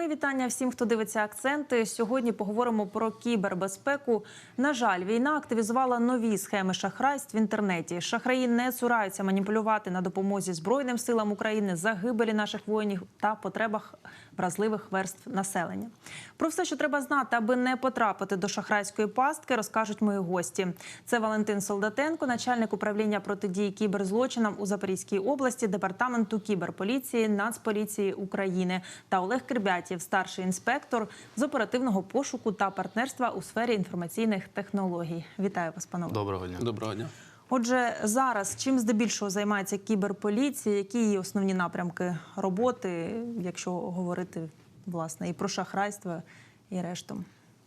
Мої вітання всім, хто дивиться акценти. Сьогодні поговоримо про кібербезпеку. На жаль, війна активізувала нові схеми шахрайств в інтернеті. Шахраї не цураються маніпулювати на допомозі Збройним силам України, загибелі наших воїнів та потребах вразливих верств населення. Про все, що треба знати, аби не потрапити до шахрайської пастки, розкажуть мої гості. Це Валентин Солдатенко, начальник управління протидії кіберзлочинам у Запорізькій області, департаменту кіберполіції Нацполіції України та Олег Кирбятів, старший інспектор з оперативного пошуку та партнерства у сфері інформаційних технологій. Вітаю вас, панове. Доброго дня. Доброго дня. Отже, зараз чим здебільшого займається кіберполіція? Які її основні напрямки роботи, якщо говорити власне і про шахрайство, і решту?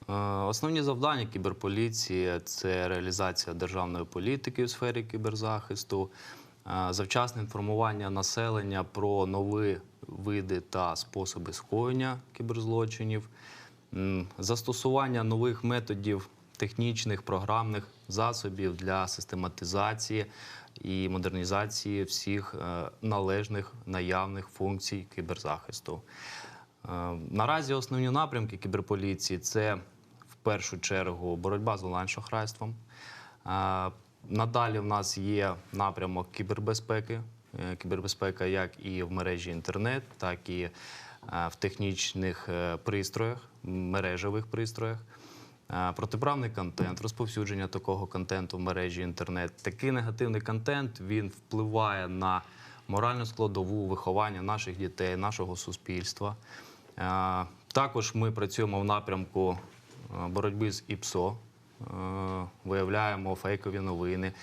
Е, Основні завдання кіберполіції це реалізація державної політики у сфері кіберзахисту, е, завчасне інформування населення про нові види та способи скоєння кіберзлочинів, застосування нових методів технічних програмних засобів для систематизації і модернізації всіх е, належних наявних функцій кіберзахисту. Е, Наразі основні напрямки кіберполіції це в першу чергу боротьба з онлайн-шахрайством. Е, Надалі в нас є напрямок кібербезпеки. Кібербезпека як і в мережі інтернет, так і в технічних пристроях, мережевих пристроях. Протиправний контент, розповсюдження такого контенту в мережі інтернет. Такий негативний контент він впливає на моральну складову виховання наших дітей, нашого суспільства. Також ми працюємо в напрямку е, боротьби з ІПСО. Е, Виявляємо фейкові новини,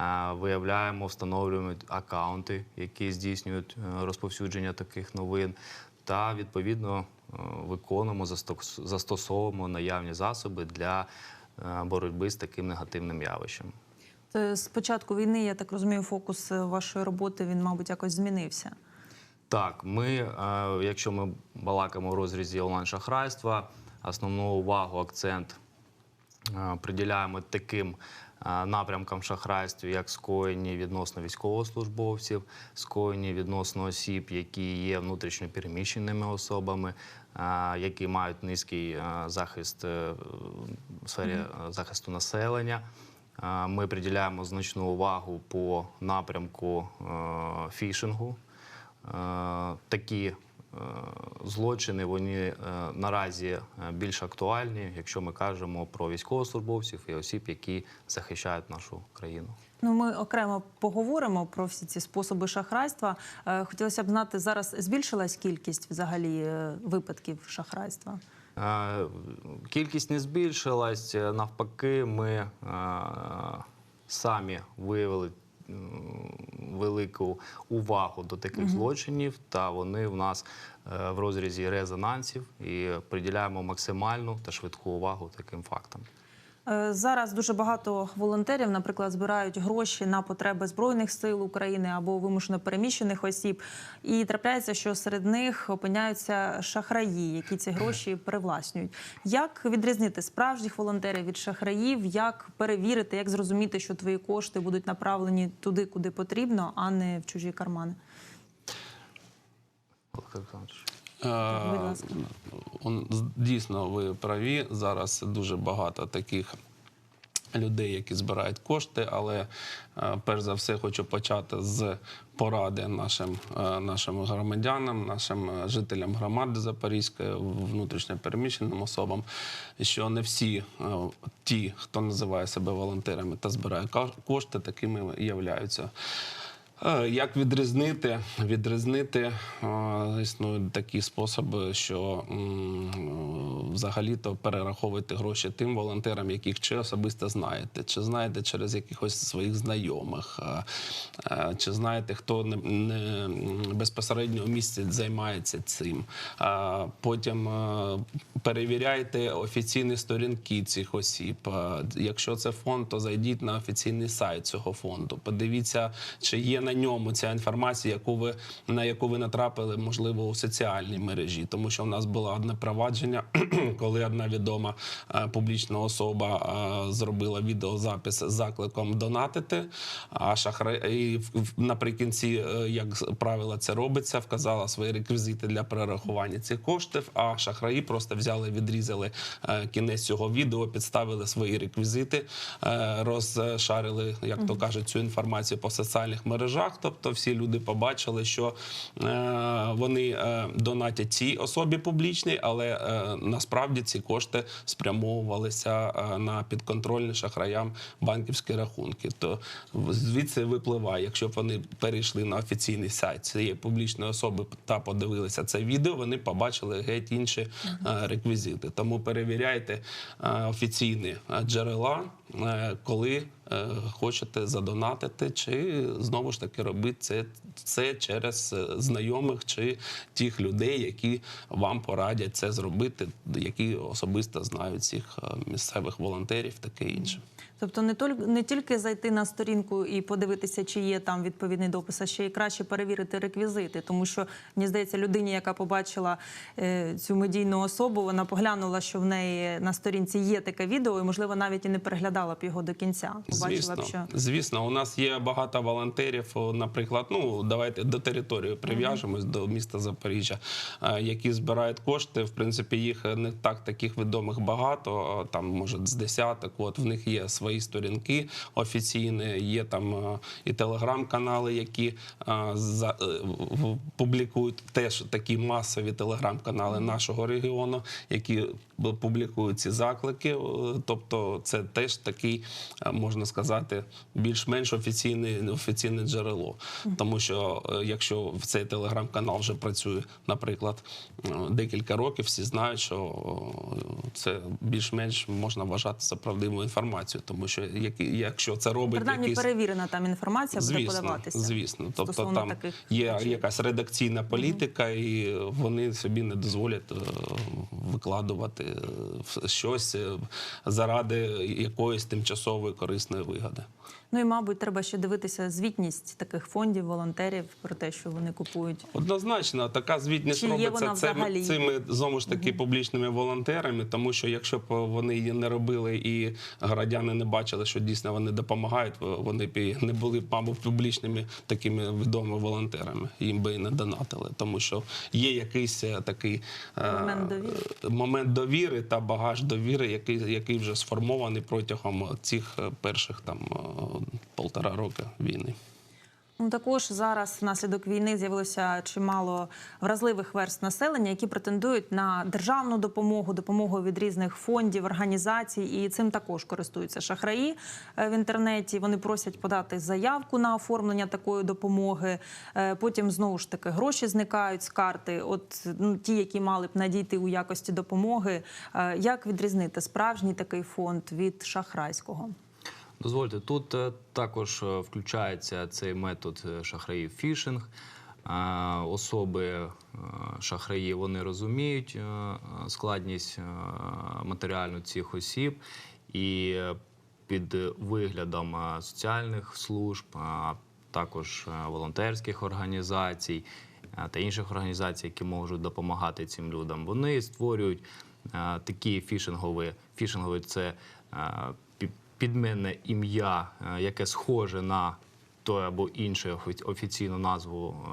е, виявляємо, встановлюємо акаунти, які здійснюють розповсюдження таких новин, та відповідно виконуємо, застосовуємо наявні засоби для е, боротьби з таким негативним явищем. Це з початку війни, я так розумію, фокус е, вашої роботи він, мабуть, якось змінився. Так, ми, е, якщо ми балакаємо в розрізі онлайн-шахрайства, основну увагу, акцент е, приділяємо таким е, напрямкам шахрайства, як скоєні відносно військовослужбовців, скоєні відносно осіб, які є внутрішньо переміщеними особами, які мають низький захист е, в сфері е, захисту населення. Ми приділяємо значну увагу по напрямку е, фішингу. Такі злочини вони е, наразі е, більш актуальні, якщо ми кажемо про військовослужбовців і осіб, які захищають нашу країну. Ну, ми окремо поговоримо про всі ці способи шахрайства. Е, Хотілося б знати, зараз збільшилась кількість взагалі е, випадків шахрайства. Е, Кількість не збільшилась. е, Навпаки, ми е, самі виявили велику увагу до таких злочинів, та вони в нас е, в розрізі резонансів і приділяємо максимальну та швидку увагу таким фактам. Е, Зараз дуже багато волонтерів, наприклад, збирають гроші на потреби збройних сил України або вимушено переміщених осіб. І трапляється, що серед них опиняються шахраї, які ці гроші привласнюють. Як відрізнити справжніх волонтерів від шахраїв? Як перевірити, як зрозуміти, що твої кошти будуть направлені туди, куди потрібно, а не в чужі кармани? Е, Будь ласка. Дійсно, ви праві. Зараз дуже багато таких людей, які збирають кошти, але е, перш за все хочу почати з поради нашим, е, нашим громадянам, нашим е, жителям громади Запорізької, внутрішньо переміщеним особам, що не всі е, ті, хто називає себе волонтерами та збирає кошти, такими являються. Е, Як відрізнити? Відрізнити е, існують такі способи, що взагалі-то перераховуєте гроші тим волонтерам, яких чи особисто знаєте, чи знаєте через якихось своїх знайомих, е, чи знаєте, хто не, не безпосередньо в місці займається цим. Потім перевіряйте офіційні сторінки цих осіб. Якщо це фонд, то зайдіть на офіційний сайт цього фонду. Подивіться, чи є на на ньому ця інформація, яку ви на яку ви натрапили, можливо, у соціальній мережі, тому що в нас було одне провадження, коли одна відома е, публічна особа е, зробила відеозапис з закликом донатити. А в- наприкінці, е, як правило, це робиться, вказала свої реквізити для перерахування цих коштів. А шахраї просто взяли, відрізали кінець цього відео, підставили свої реквізити, розшарили, як то кажуть, цю інформацію по соціальних мережах. Тобто всі люди побачили, що е, вони е, донатять цій особі публічній, але е, насправді ці кошти спрямовувалися на підконтрольні шахраям банківські рахунки. То звідси випливає, якщо б вони перейшли на офіційний сайт цієї публічної особи та подивилися це відео, вони побачили геть інші реквізити. Тому перевіряйте офіційні джерела, коли е, хочете задонатити, чи знову ж таки робити це, це через е, знайомих чи тих людей, які вам порадять це зробити, які особисто знають цих е, місцевих волонтерів, таке інше. Тобто не тільки не тільки зайти на сторінку і подивитися, чи є там відповідний допис, а ще й краще перевірити реквізити. Тому що мені здається, людині, яка побачила е, цю медійну особу, вона поглянула, що в неї на сторінці є таке відео, і можливо навіть і не переглядала б його до кінця. Побачила Звісно, б, що звісно, у нас є багато волонтерів. Наприклад, ну давайте до території прив'яжемось до міста Запоріжжя, е, які збирають кошти. В принципі, їх не так таких відомих багато. Там може з десяток. От в них є свої сторінки офіційні, є там е, і телеграм-канали, які е, за е, публікують теж такі масові телеграм-канали нашого регіону, які публікують ці заклики. Тобто, це теж такий, можна сказати, більш-менш офіційне, офіційне джерело. Тому що якщо в цей телеграм-канал вже працює, наприклад, декілька років, всі знають, що це більш-менш можна вважати за правдиву інформацію, тому що як- якщо це робить принаймні якийсь перевірена там інформація буде подаватися. звісно. Тобто там таких є речей. якась редакційна політика, і вони собі не дозволять е, викладувати е, щось е, заради якоїсь тимчасової корисної вигоди. Ну і мабуть, треба ще дивитися звітність таких фондів, волонтерів про те, що вони купують. Однозначно, така звітність Чи робиться цими, цими знову ж таки публічними волонтерами, тому що якщо б вони її не робили і громадяни не бачили, що дійсно вони допомагають, вони б не були мабуть, публічними такими відомими волонтерами. Їм би і не донатили, тому що є якийсь е, такий е, Момент довіри. момент довіри та багаж довіри, який, який вже сформований протягом цих перших там е, полтора роки війни. Ну також зараз внаслідок війни з'явилося чимало вразливих верст населення, які претендують на державну допомогу, допомогу від різних фондів, організацій, і цим також користуються шахраї е, в інтернеті. Вони просять подати заявку на оформлення такої допомоги. Е, Потім знову ж таки гроші зникають з карти. От ну, ті, які мали б надійти у якості допомоги. Е, Як відрізнити справжній такий фонд від шахрайського? Дозвольте, тут е, також е, включається цей метод е, шахраїв фішинг. Особи шахраї вони розуміють складність матеріальну цих осіб і під виглядом соціальних служб, а також волонтерських організацій та інших організацій, які можуть допомагати цим людям, вони створюють такі фішингові. Фішингові це е, пі- підменне ім'я, е, яке схоже на той або іншу офіційну назву е,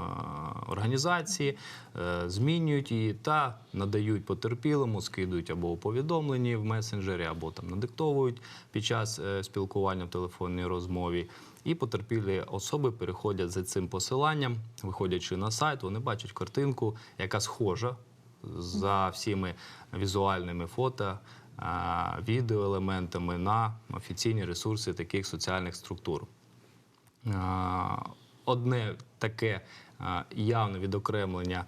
організації, е, змінюють її та надають потерпілому, скидують або у повідомленні в месенджері, або там надиктовують під час спілкування в телефонній розмові. І потерпілі особи переходять за цим посиланням, виходячи на сайт, вони бачать картинку, яка схожа за всіми візуальними фото, відеоелементами на офіційні ресурси таких соціальних структур. Одне таке явне відокремлення,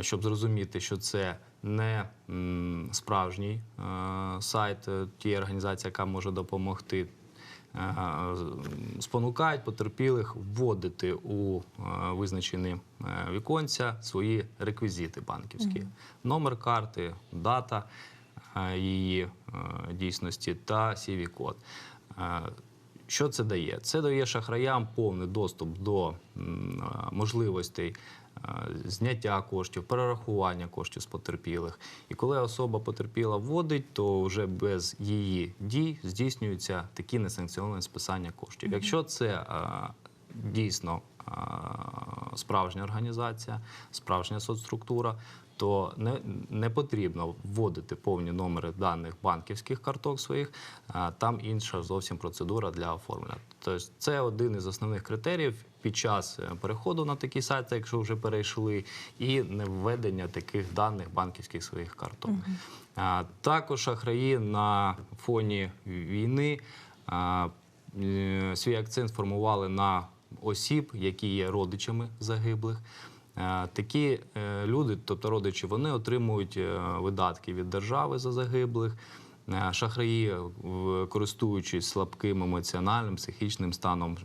щоб зрозуміти, що це не справжній сайт е, тієї організації, яка може допомогти. Спонукають потерпілих вводити у визначені е, віконця свої реквізити банківські: номер карти, дата її е, дійсності та cv код Що це дає? Це дає шахраям повний доступ до можливостей зняття коштів, перерахування коштів з потерпілих. І коли особа потерпіла вводить, то вже без її дій здійснюються такі несанкціоновані списання коштів. Якщо це дійсно справжня організація, справжня соцструктура, то не, не потрібно вводити повні номери даних банківських карток своїх. а, Там інша зовсім процедура для оформлення. Тобто це один із основних критеріїв під час е, переходу на такі сайти, якщо вже перейшли, і не введення таких даних банківських своїх карток. А, Також шахраї на фоні війни. а, е, Свій акцент сформували на осіб, які є родичами загиблих. Е, Такі е, люди, тобто родичі, вони отримують е, видатки від держави за загиблих. Шахраї, користуючись слабким емоціональним, психічним станом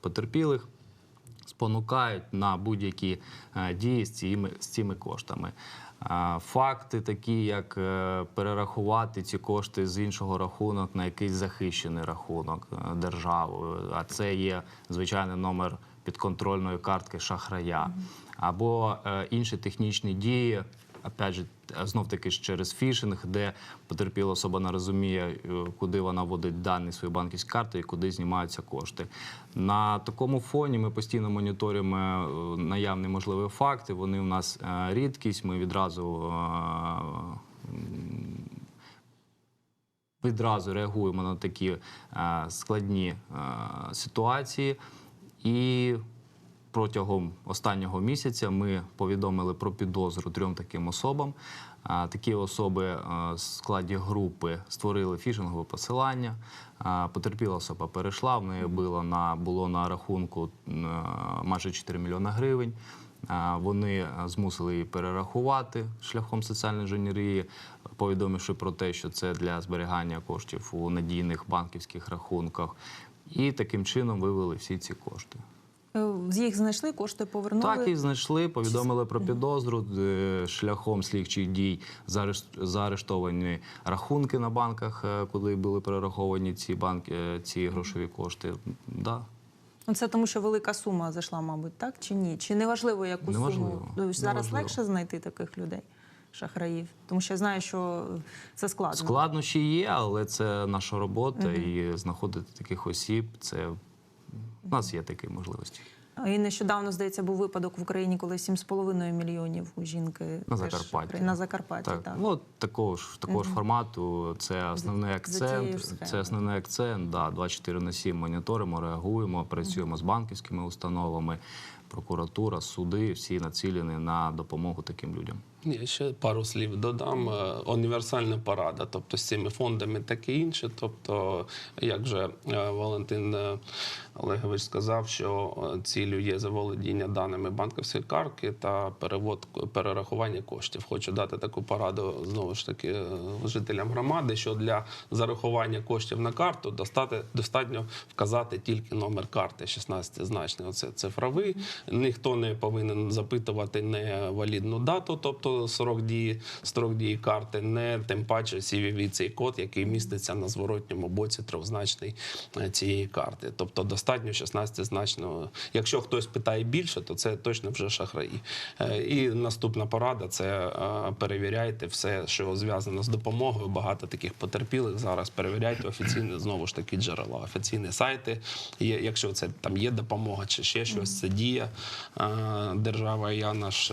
потерпілих, спонукають на будь-які дії з цими, з цими коштами. Факти, такі як перерахувати ці кошти з іншого рахунок на якийсь захищений рахунок державою, а це є звичайний номер підконтрольної картки шахрая, або е, інші технічні дії. Опять же, знов таки ж через фішинг, де потерпіла особа не розуміє, е, куди вона вводить дані свої банківські карти і куди знімаються кошти. На такому фоні ми постійно моніторимо е, наявні можливі факти. Вони у нас рідкість. Ми відразу. Відразу реагуємо на такі складні ситуації, і протягом останнього місяця ми повідомили про підозру трьом таким особам. Такі особи е, в складі групи створили фішингове посилання. Потерпіла особа перейшла, в неї було на, було на рахунку е, майже 4 мільйони гривень. Вони е, змусили її перерахувати шляхом соціальної інженерії, повідомивши про те, що це для зберігання коштів у надійних банківських рахунках. І таким чином вивели всі ці кошти. Е, Їх знайшли, кошти повернули. Так, їх знайшли, повідомили про підозру е, шляхом слідчих дій. заарешт- Заарештовані рахунки на банках, е, куди були перераховані ці банки, ці грошові кошти. Да. Це тому, що велика сума зайшла, мабуть, так чи ні? Чи неважливо, яку Неважливо. суму? Тобто Зараз Неважливо. легше знайти таких людей, шахраїв, тому що я знаю, що це складно. Складнощі є, але це наша робота, і знаходити таких осіб це у нас є такі можливості. І нещодавно, здається, був випадок в Україні, коли 7,5 мільйонів у жінки На теж Закарпатті. на Закарпатті. Так, Так, ну такого ж такого ж формату. Це основний акцент. схемою. Це основний акцент. Да, 24 на 7 моніторимо, реагуємо, працюємо з банківськими установами, прокуратура, суди всі націлені на допомогу таким людям. Я ще пару слів додам. Е, Універсальна порада, тобто з цими фондами таке інше. Тобто, як вже е, Валентин е, Олегович сказав, що ціллю є заволодіння даними банківської картки та перевод перерахування коштів. Хочу дати таку пораду знову ж таки жителям громади, що для зарахування коштів на карту достати достатньо вказати тільки номер карти 16 значний. Оце цифровий. Ніхто не повинен запитувати не валідну дату, тобто срок дії, строк дії карти, не тим паче CVV цей код, який міститься на зворотньому боці трьохзначний е, цієї карти. Тобто достатньо 16 значного. Якщо хтось питає більше, то це точно вже шахраї. Е, І наступна порада це е, перевіряйте все, що зв'язано з допомогою. Багато таких потерпілих зараз перевіряйте офіційні знову ж таки джерела, офіційні сайти. Якщо це там є допомога чи ще щось, це дія держава. Я наш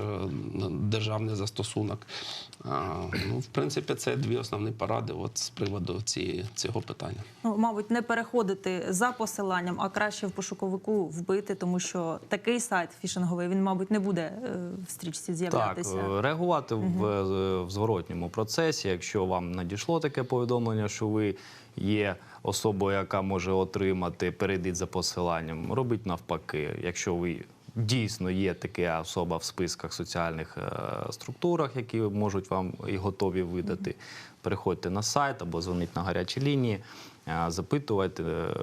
державний застосунок. Ну, в принципі, це дві основні поради. От з приводу цієї цього питання. Ну, мабуть, не переходити за посиланням, а краще в пошуковику вбити, тому що такий сайт фішинговий він, мабуть, не буде е, в стрічці з'являтися. е, реагувати в, е, в зворотньому процесі, якщо вам надійшло таке повідомлення, що ви є особою, яка може отримати, перейдіть за посиланням. Робіть навпаки, якщо ви. Дійсно є така особа в списках соціальних е, структурах, які можуть вам і готові видати. Переходьте на сайт або дзвоніть на гарячі лінії, е, запитувати, е,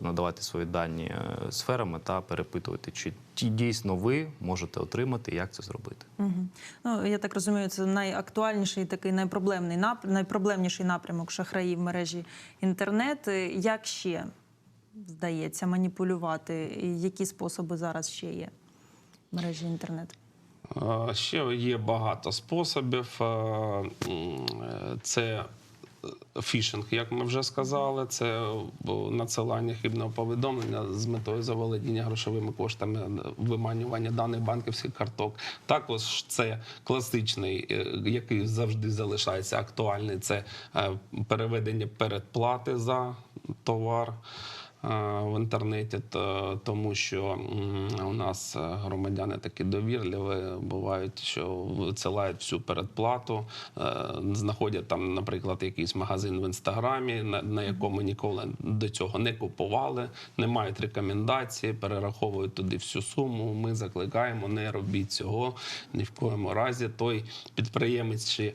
надавати свої дані сферами та перепитувати, чи ті дійсно ви можете отримати, як це зробити. Мгм. Ну, я так розумію, це найактуальніший такий найпроблемний нап... найпроблемніший напрямок шахраїв в мережі інтернет. Як ще здається, маніпулювати. І які способи зараз ще є в мережі інтернет? Ще є багато способів. Це фішинг, як ми вже сказали, це надсилання хибного повідомлення з метою заволодіння грошовими коштами, е, виманювання даних банківських карток. Також це класичний, е, який завжди залишається актуальний. Це е, переведення передплати за товар в інтернеті, то- тому що у нас е, громадяни такі довірливі, бувають, що висилають всю передплату, е, знаходять там, наприклад, якийсь магазин в інстаграмі, на, на якому ніколи до цього не купували, не мають рекомендації, перераховують туди всю суму. Ми закликаємо, не робіть цього ні в коєму разі. Той підприємець чи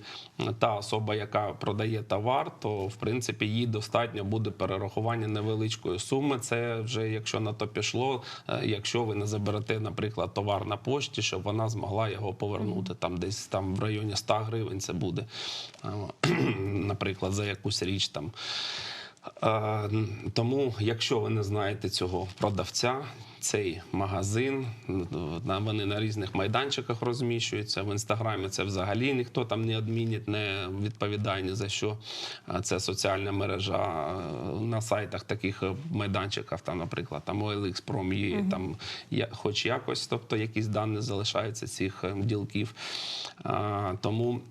та особа, яка продає товар, то в принципі їй достатньо буде перерахування невеличкої суми. Це вже якщо на то пішло, е, якщо ви не заберете, наприклад, товар на пошті, щоб вона змогла його повернути. Там десь там в районі 100 гривень це буде, наприклад, за якусь річ там. Е, Тому, якщо ви не знаєте цього продавця, цей магазин, вони на різних майданчиках розміщуються. В інстаграмі це взагалі ніхто там не адмінить, не відповідає ні за що. Це соціальна мережа Е, на сайтах таких е, майданчиків, там, наприклад, там OLX Prom є, там я- хоч якось, тобто якісь дані залишаються цих ділків. Тому.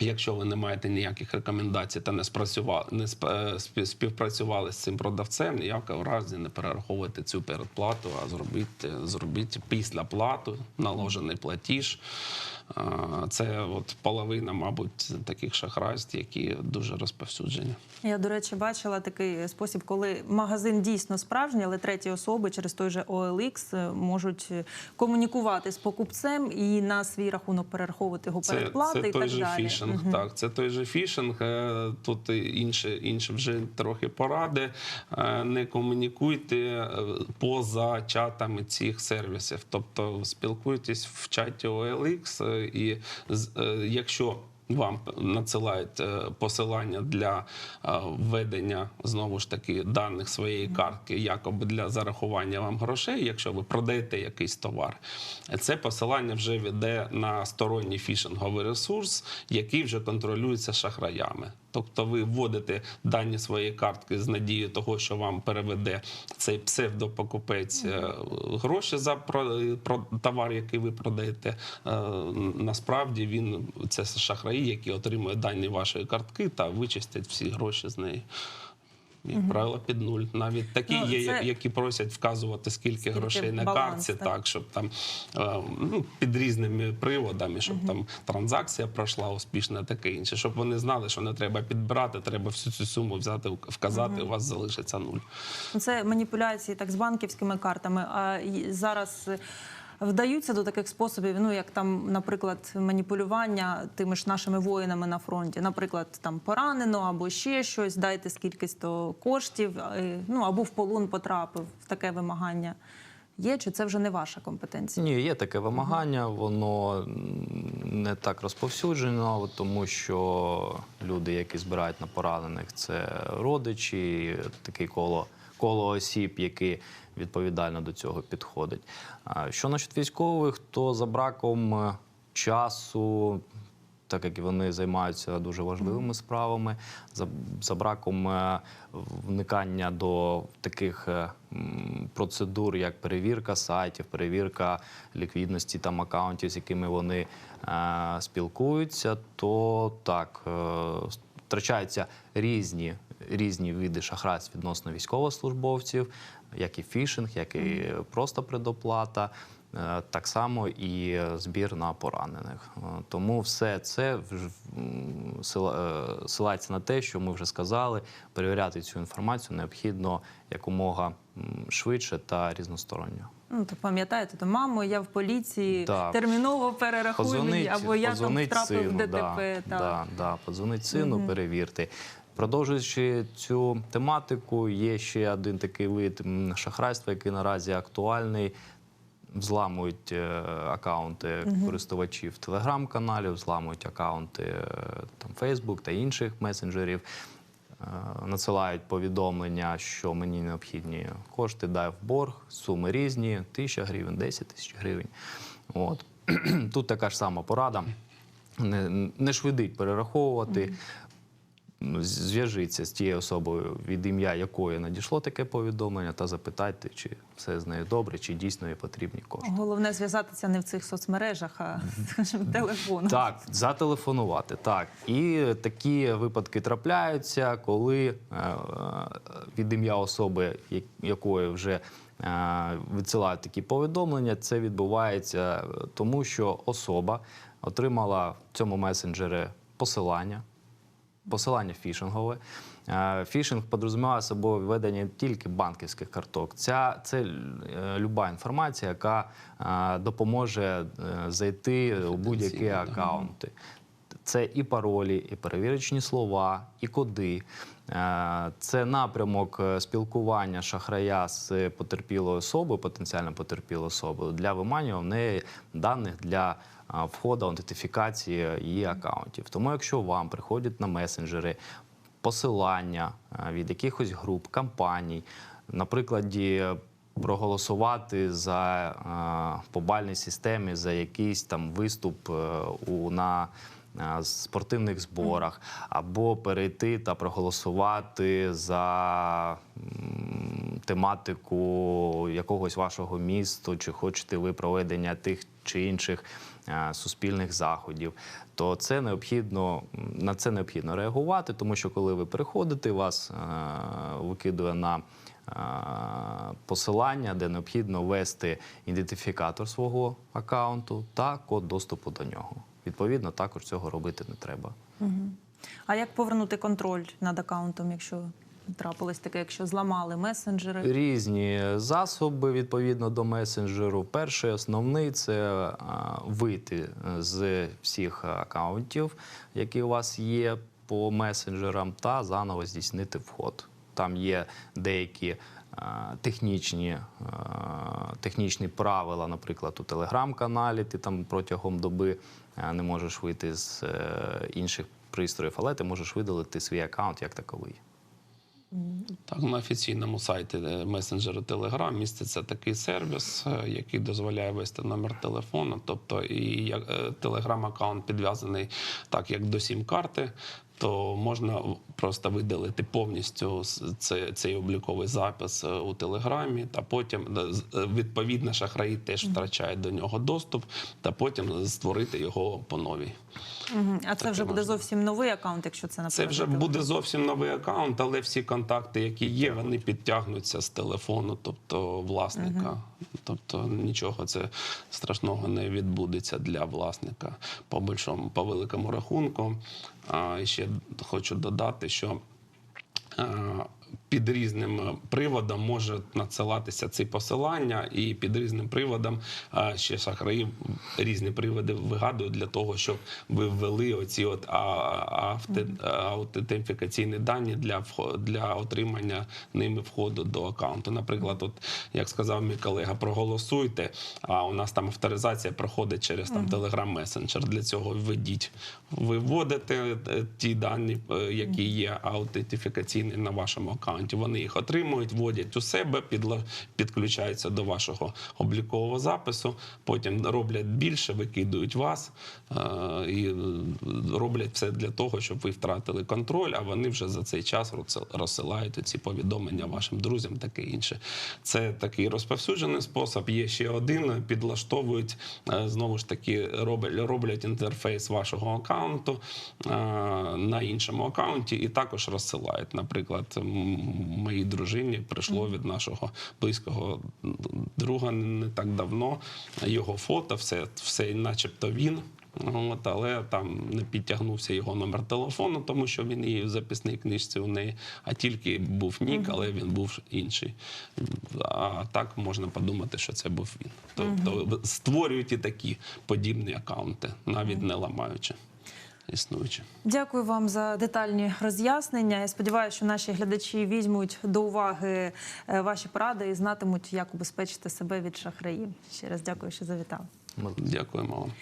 Якщо ви не маєте ніяких рекомендацій та не спрацювали, не е, співпрацювали з цим продавцем, ніякого разі не перераховуйте цю передплату, а зробіть, зробіть після плату наложений платіж. Це от половина, мабуть, таких шахрайств, які дуже розповсюджені. Я, до речі, бачила такий спосіб, коли магазин дійсно справжній, але треті особи через той же OLX е, можуть е, комунікувати з покупцем і на свій рахунок перераховувати його передплати це і той так же далі. фішинг. Так, це той же фішинг. Е, Тут інше, інше вже трохи поради. Не комунікуйте поза чатами цих сервісів. Тобто спілкуйтесь в чаті OLX, і е, якщо вам надсилають е, посилання для е, введення знову ж таки даних своєї картки, якоби для зарахування вам грошей, якщо ви продаєте якийсь товар, це посилання вже веде на сторонній фішинговий ресурс, який вже контролюється шахраями. Тобто ви вводите дані своєї картки з надією того, що вам переведе цей псевдопокупець е, гроші за про, товар, який ви продаєте. Е, Насправді він це шахраї, які отримують дані вашої картки та вичистять всі гроші з неї. Як правило, під нуль. Навіть такі Ну, є, це- які просять вказувати, скільки, Скільки грошей на баланс, картці, так. так, щоб там е, ну, під різними приводами, щоб там транзакція пройшла успішно, таке інше. Щоб вони знали, що не треба підбирати, треба всю цю суму взяти, вказати, у вас залишиться нуль. Ну, Це маніпуляції так з банківськими картами. А зараз вдаються до таких способів, ну як там, наприклад, маніпулювання тими ж нашими воїнами на фронті. Наприклад, там поранено або ще щось, дайте скількись то коштів, ну або в полон потрапив в таке вимагання. Є чи це вже не ваша компетенція? Ні, є таке вимагання, воно не так розповсюджено, тому що люди, які збирають на поранених, це родичі, таке коло, коло осіб, які відповідально до цього підходять. Що насчет військових, то за браком е, часу. Так як вони займаються дуже важливими справами, за, за браком е, вникання до таких е, процедур, як перевірка сайтів, перевірка ліквідності там акаунтів, з якими вони е, спілкуються, то так е, втрачаються різні, різні види шахрайств відносно військовослужбовців, як і фішинг, як і просто предоплата. Е, Так само і збір на поранених. Е, Тому все це е, силається на те, що ми вже сказали. Перевіряти цю інформацію необхідно якомога швидше та різносторонньо. Ну, то пам'ятаєте, то мамо, я в поліції, Так. терміново перерахуй мені, або я там втрапив в сину, ДТП. Да, так. да, да, подзвонить сину, перевірте. Продовжуючи цю тематику, є ще один такий вид шахрайства, який наразі актуальний. Взламують е, акаунти користувачів телеграм-каналів, взламують акаунти е, там Facebook та інших месенджерів. надсилають повідомлення, що мені необхідні кошти, дай в борг, суми різні, тисяча гривень, 10 тисяч гривень. От. Тут така ж сама порада. Не, не швидить перераховувати. Ну, Зв'яжіться з тією особою, від ім'я якої надійшло таке повідомлення, та запитайте, чи все з нею добре, чи дійсно їй потрібні кошти. Головне зв'язатися не в цих соцмережах, а скажімо, телефоном. Так, зателефонувати. Так. І такі випадки трапляються, коли е, е, від ім'я особи, якої вже е, відсилають такі повідомлення, це відбувається тому, що особа отримала в цьому месенджері посилання. Посилання фішингове. Е, Фішинг подрозуміває собою введення тільки банківських карток. Ця це е, люба інформація, яка е, допоможе зайти у будь-які акаунти. Це і паролі, і перевірочні слова, і коди. Це напрямок спілкування шахрая з потерпілою особою, потенціально потерпілою особою, для виманювання в неї даних для входу, аутентифікації її акаунтів. Тому, якщо вам приходять на месенджери посилання від якихось груп, компаній, наприклад, проголосувати за а, по бальній системі за якийсь там виступ е, у на спортивних зборах, або перейти та проголосувати за тематику якогось вашого місту, чи хочете ви проведення тих чи інших суспільних заходів, то це необхідно на це необхідно реагувати, тому що коли ви переходите, вас викидує на посилання, де необхідно ввести ідентифікатор свого аккаунту та код доступу до нього. Відповідно, також цього робити не треба. А як повернути контроль над акаунтом, якщо трапилось таке, якщо зламали месенджери? Різні засоби відповідно до месенджеру. Перший основний це вийти з всіх акаунтів, які у вас є по месенджерам, та заново здійснити вход. Там є деякі технічні, технічні правила, наприклад, у телеграм-каналі ти там протягом доби не можеш вийти з е, інших пристроїв, але ти можеш видалити свій акаунт як таковий. Так, на офіційному сайті е, месенджеру Telegram міститься такий сервіс, е, який дозволяє вести номер телефону. Тобто, і Telegram-аккаунт підв'язаний так, як до сім-карти, то можна просто видалити повністю цей обліковий запис е, у Телеграмі, та потім е, відповідно шахраї теж втрачають до нього доступ, та потім створити його по новій. А це вже буде можна. зовсім новий акаунт, якщо це Це вже телефон. буде зовсім новий аккаунт, але всі контакти, які є, вони підтягнуться з телефону, тобто власника. Тобто нічого це страшного не відбудеться для власника по большому, по великому рахунку. А ще хочу додати, що. Е, Під різним приводом може надсилатися ці посилання, і під різним приводом е, ще шахраї різні приводи вигадують для того, щоб ви ввели оці от а, аутентифікаційні дані для для отримання ними входу до аккаунту. Наприклад, от як сказав мій колега, проголосуйте. А у нас там авторизація проходить через там Telegram Messenger. Для цього введіть. Ви вводите е, ті дані, е, які є аутентифікаційні на вашому аккаунті. Вони їх отримують, вводять у себе, підключаються до вашого облікового запису. Потім роблять більше, викидують вас е, і е, роблять все для того, щоб ви втратили контроль. А вони вже за цей час розсилають ці повідомлення вашим друзям, таке інше. Це такий розповсюджений спосіб. Є ще один, підлаштовують е, знову ж таки, роблять, інтерфейс вашого аккаунту на іншому аккаунті і також розсилають. Наприклад, моїй дружині прийшло від нашого близького друга не так давно його фото, все, все начебто він. От, але там не підтягнувся його номер телефону, тому що він її в записній книжці у неї, а тільки був нік, але він був інший. А так можна подумати, що це був він. Тобто створюють і такі подібні акаунти, навіть не ламаючи існуючі. Дякую вам за детальні роз'яснення. Я сподіваюся, що наші глядачі візьмуть до уваги е, ваші поради і знатимуть, як убезпечити себе від шахраїв. Ще раз дякую, що завітали. Дякуємо вам.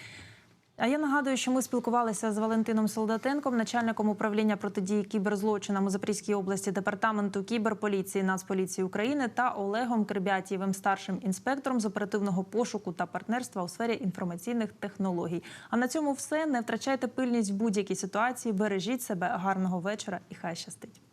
А я нагадую, що ми спілкувалися з Валентином Солдатенком, начальником управління протидії кіберзлочинам у Запорізькій області департаменту кіберполіції Нацполіції України та Олегом Кирбятієвим, старшим інспектором з оперативного пошуку та партнерства у сфері інформаційних технологій. А на цьому все. Не втрачайте пильність в будь-якій ситуації. Бережіть себе, гарного вечора і хай щастить.